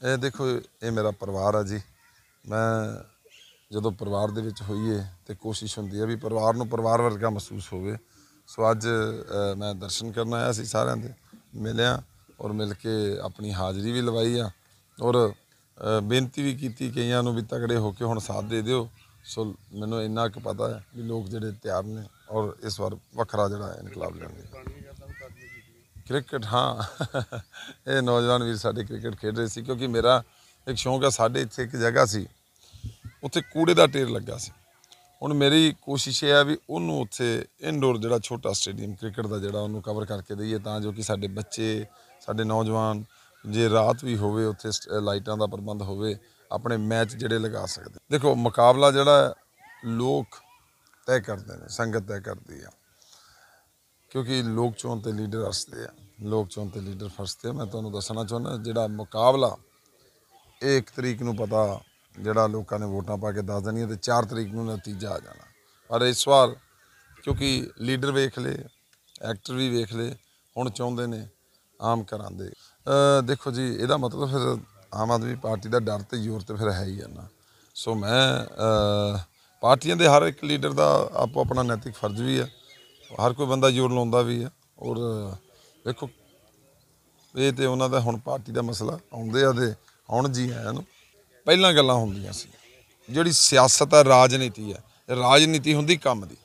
ਇਹ ਦੇਖੋ, ਇਹ ਮੇਰਾ ਪਰਿਵਾਰ ਆ ਜੀ। ਮੈਂ ਜਦੋਂ ਪਰਿਵਾਰ ਦੇ ਵਿੱਚ ਹੋਈਏ ਤੇ ਕੋਸ਼ਿਸ਼ ਹੁੰਦੀ ਹੈ ਵੀ ਪਰਿਵਾਰ ਨੂੰ ਪਰਿਵਾਰ ਵਰਗਾ ਮਹਿਸੂਸ ਹੋਵੇ। ਸੋ ਅੱਜ ਮੈਂ ਦਰਸ਼ਨ ਕਰਨ ਆਇਆ ਸੀ ਸਾਰਿਆਂ ਦੇ, ਮਿਲਿਆ ਔਰ ਮਿਲ ਕੇ ਆਪਣੀ ਹਾਜ਼ਰੀ ਵੀ ਲਵਾਈ ਆ। ਔਰ ਬੇਨਤੀ ਵੀ ਕੀਤੀ ਕਈਆਂ ਨੂੰ ਵੀ ਤਗੜੇ ਹੋ ਕੇ ਹੁਣ ਸਾਥ ਦੇ ਦਿਓ। ਸੋ ਮੈਨੂੰ ਇੰਨਾ ਕੁ ਪਤਾ ਹੈ ਵੀ ਲੋਕ ਜਿਹੜੇ ਤਿਆਰ ਨੇ ਔਰ ਇਸ ਵਾਰ ਵੱਖਰਾ ਜਿਹੜਾ ਇਨਕਲਾਬ ਲੈਣਗੇ ਕ੍ਰਿਕਟ, ਹਾਂ। ਇਹ ਨੌਜਵਾਨ ਵੀਰ ਸਾਡੇ ਕ੍ਰਿਕਟ ਖੇਡ ਰਹੇ ਸੀ ਕਿਉਂਕਿ ਮੇਰਾ ਇੱਕ ਸ਼ੌਂਕ ਹੈ ਸਾਡੇ ਇੱਥੇ ਇੱਕ ਜਗ੍ਹਾ ਸੀ। ਉੱਥੇ ਕੂੜੇ ਦਾ ਢੇਰ ਲੱਗਾ ਸੀ। ਹੁਣ ਮੇਰੀ ਕੋਸ਼ਿਸ਼ ਇਹ ਹੈ ਵੀ ਉਹਨੂੰ ਉੱਥੇ ਇਨਡੋਰ ਜਿਹੜਾ ਛੋਟਾ ਸਟੇਡੀਅਮ ਕ੍ਰਿਕਟ ਦਾ ਜਿਹੜਾ ਉਹਨੂੰ ਕਵਰ ਕਰਕੇ ਦਈਏ ਤਾਂ ਜੋ ਕਿ ਸਾਡੇ ਬੱਚੇ, ਸਾਡੇ ਨੌਜਵਾਨ ਜੇ ਰਾਤ ਵੀ ਹੋਵੇ, ਉੱਥੇ ਸਟ- ਲਾਈਟਾਂ ਦਾ ਪ੍ਰਬੰਧ ਹੋਵੇ, ਆਪਣੇ ਮੈਚ ਜਿਹੜੇ ਲਗਾ ਸਕਦੇ। ਦੇਖੋ, ਮੁਕਾਬਲਾ ਜਿਹੜਾ ਲੋਕ ਤੈਅ ਕਰਦੇ ਨੇ, ਸੰਗਤ ਤੈਅ ਕਰਦੀ ਆ। ਕਿਉਂਕਿ ਲੋਕ ਚੋਣ ਤੇ ਲੀਡਰ ਹੱਸਦੇ ਆ, ਲੋਕ ਚੋਣ ਤੇ ਲੀਡਰ ਫਸਦੇ ਆ। ਮੈਂ ਤੁਹਾਨੂੰ ਦੱਸਣਾ ਚਾਹੁੰਦਾ, ਜਿਹੜਾ ਮੁਕਾਬਲਾ, ਇਹ ਇੱਕ ਤਰੀਕ ਨੂੰ ਪਤਾ ਜਿਹੜਾ ਲੋਕਾਂ ਨੇ ਵੋਟਾਂ ਪਾ ਕੇ ਦੱਸ ਦੇਣੀਆਂ ਤੇ 4 ਤਰੀਕ ਨੂੰ ਨਤੀਜਾ ਆ ਜਾਣਾ। ਪਰ ਇਸ ਵਾਰ ਕਿਉਂਕਿ ਲੀਡਰ ਵੇਖ ਲਏ, ਐਕਟਰ ਵੀ ਵੇਖ ਲਏ, ਹੁਣ ਚਾਹੁੰਦੇ ਨੇ ਆਮ ਘਰਾਂ ਦੇਖੋ ਜੀ, ਇਹਦਾ ਮਤਲਬ ਫਿਰ ਆਮ ਆਦਮੀ ਪਾਰਟੀ ਦਾ ਡਰ ਤੇ ਜ਼ੋਰ ਤੇ ਫਿਰ ਹੈ ਹੀ ਆ ਨਾ। ਸੋ ਮੈਂ ਪਾਰਟੀਆਂ ਦੇ ਹਰ ਇੱਕ ਲੀਡਰ ਦਾ ਆਪੋ ਆਪਣਾ ਨੈਤਿਕ ਫਰਜ਼ ਵੀ ਹੈ ਹਰ ਕੋਈ ਬੰਦਾ ਜ਼ੋਰ ਲਾਉਂਦਾ ਵੀ ਹੈ ਔਰ ਦੇਖੋ ਇਹ ਤੇ ਉਹਨਾਂ ਦਾ ਹੁਣ ਪਾਰਟੀ ਦਾ ਮਸਲਾ ਆਉਂਦੇ ਆ ਤੇ ਹੁਣ ਜੀ ਆਇਆਂ ਨੂੰ ਪਹਿਲਾਂ ਗੱਲਾਂ ਹੁੰਦੀਆਂ ਸੀ। ਜਿਹੜੀ ਸਿਆਸਤ ਹੈ ਰਾਜਨੀਤੀ ਹੈ ਰਾਜਨੀਤੀ ਹੁੰਦੀ ਕੰਮ ਦੀ,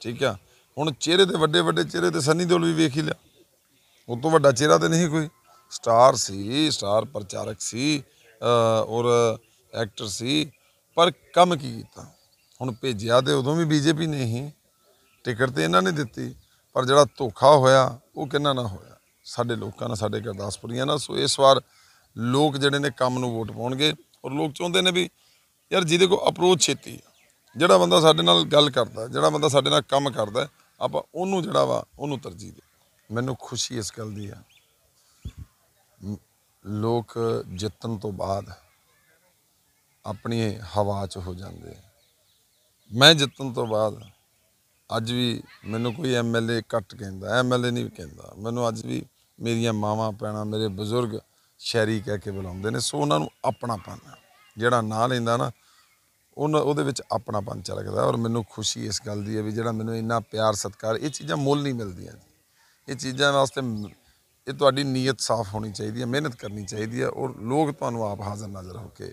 ਠੀਕ ਆ? ਹੁਣ ਚਿਹਰੇ ਤੇ ਵੱਡੇ ਵੱਡੇ ਚਿਹਰੇ ਤੇ ਸੰਨੀ ਦਿਓਲ ਵੀ ਵੇਖ ਹੀ ਲਿਆ। ਉਹ ਤੋਂ ਵੱਡਾ ਚਿਹਰਾ ਤੇ ਨਹੀਂ ਕੋਈ। ਸਟਾਰ ਸੀ, ਸਟਾਰ ਪ੍ਰਚਾਰਕ ਸੀ ਔਰ ਐਕਟਰ ਸੀ, ਪਰ ਕੰਮ ਕੀ ਕੀਤਾ? ਹੁਣ ਭੇਜਿਆ ਤੇ ਉਦੋਂ ਵੀ ਬੀਜੇਪੀ ਨੇ ਹੀ। ਟਿਕਟ ਤੇ ਇਹਨਾਂ ਨੇ ਦਿੱਤੀ, ਪਰ ਜਿਹੜਾ ਧੋਖਾ ਹੋਇਆ, ਉਹ ਕਿੰਨਾ ਨਾ ਹੋਇਆ? ਸਾਡੇ ਲੋਕਾਂ ਨਾਲ, ਸਾਡੇ ਗੁਰਦਾਸਪੁਰੀਆਂ ਨਾਲ। ਸੋ ਇਸ ਵਾਰ ਲੋਕ ਜਿਹੜੇ ਨੇ ਕੰਮ ਨੂੰ ਵੋਟ ਪਾਉਣਗੇ ਔਰ ਲੋਕ ਚਾਹੁੰਦੇ ਨੇ ਵੀ, ਯਾਰ ਜਿਹਦੇ ਕੋਲ ਅਪਰੋਚ ਛੇਤੀ ਜਿਹੜਾ ਬੰਦਾ ਸਾਡੇ ਨਾਲ ਗੱਲ ਕਰਦਾ, ਜਿਹੜਾ ਬੰਦਾ ਸਾਡੇ ਨਾਲ ਕੰਮ ਕਰਦਾ, ਆਪਾਂ ਉਹਨੂੰ ਜਿਹੜਾ ਵਾ, ਉਹਨੂੰ ਤਰਜੀਹ ਦੇ। ਮੈਨੂੰ ਖੁਸ਼ੀ ਇਸ ਗੱਲ ਦੀ ਆ। ਲੋਕ ਜਿੱਤਣ ਤੋਂ ਬਾਅਦ ਆਪਣੀ ਹਵਾ 'ਚ ਹੋ ਜਾਂਦੇ ਮੈਂ ਜਿੱਤਣ ਤੋਂ ਬਾਅਦ ਅੱਜ ਵੀ ਮੈਨੂੰ ਕੋਈ ਐਮਐਲਏ ਘੱਟ ਕਹਿੰਦਾ ਐਮਐਲਏ ਨਹੀਂ ਕਹਿੰਦਾ। ਮੈਨੂੰ ਅੱਜ ਵੀ ਮੇਰੀਆਂ ਮਾਵਾਂ, ਭੈਣਾਂ ਮੇਰੇ ਬਜ਼ੁਰਗ ਸ਼ਹਿਰੀ ਕਹਿ ਕੇ ਬੁਲਾਉਂਦੇ ਨੇ, ਸੋ ਉਹਨਾਂ ਨੂੰ ਆਪਣਾਪਨ ਜਿਹੜਾ ਨਾਂ ਲੈਂਦਾ ਨਾ, ਉਹਨਾਂ ਉਹਦੇ ਵਿੱਚ ਆਪਣਾਪਨ ਚਲਕਦਾ ਔਰ ਮੈਨੂੰ ਖੁਸ਼ੀ ਇਸ ਗੱਲ ਦੀ ਹੈ ਵੀ ਜਿਹੜਾ ਮੈਨੂੰ ਇੰਨਾ ਪਿਆਰ, ਸਤਿਕਾਰ, ਇਹ ਚੀਜ਼ਾਂ ਮੁੱਲ ਨਹੀਂ ਮਿਲਦੀਆਂ ਜੀ। ਇਹ ਚੀਜ਼ਾਂ ਵਾਸਤੇ ਇਹ ਤੁਹਾਡੀ ਨੀਅਤ ਸਾਫ਼ ਹੋਣੀ ਚਾਹੀਦੀ ਹੈ, ਮਿਹਨਤ ਕਰਨੀ ਚਾਹੀਦੀ ਹੈ ਔਰ ਲੋਕ ਤੁਹਾਨੂੰ ਆਪ ਹਾਜ਼ਰ ਨਜ਼ਰ ਹੋ ਕੇ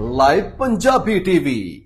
ਲਾਈਵ ਪੰਜਾਬੀ ਟੀਵੀ